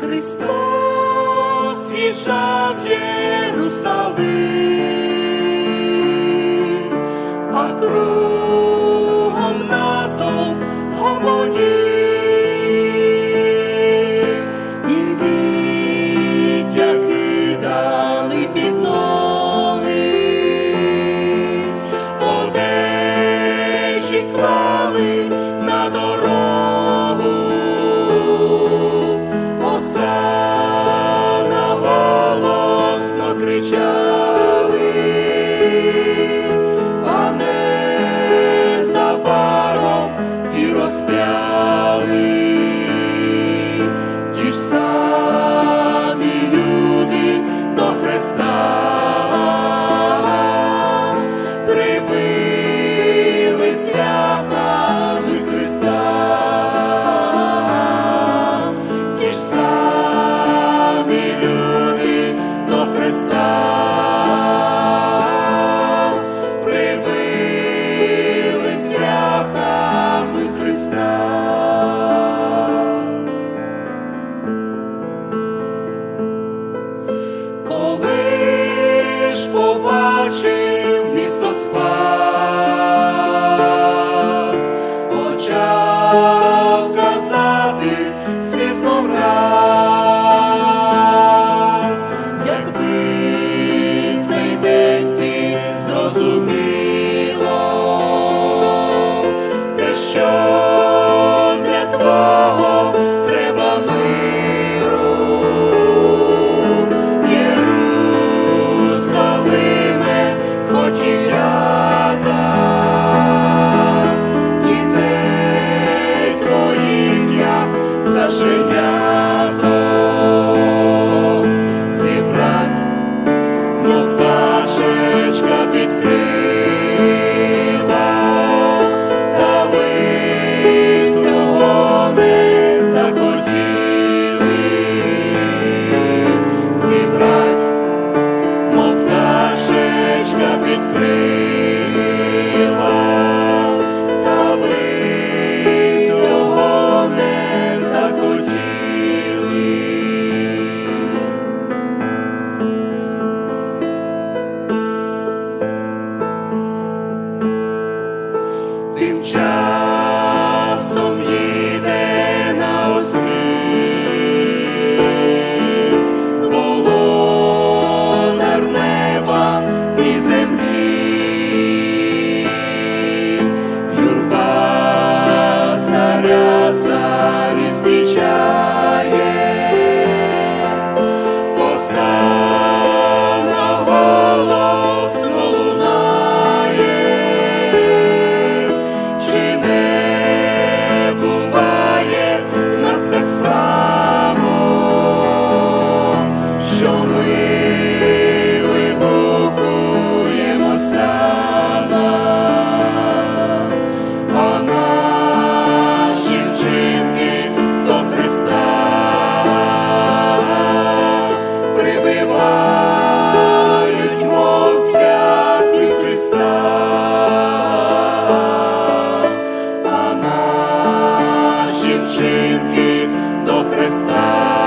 Христос віжав в So. Побачив місто спа, вчинки до Христа.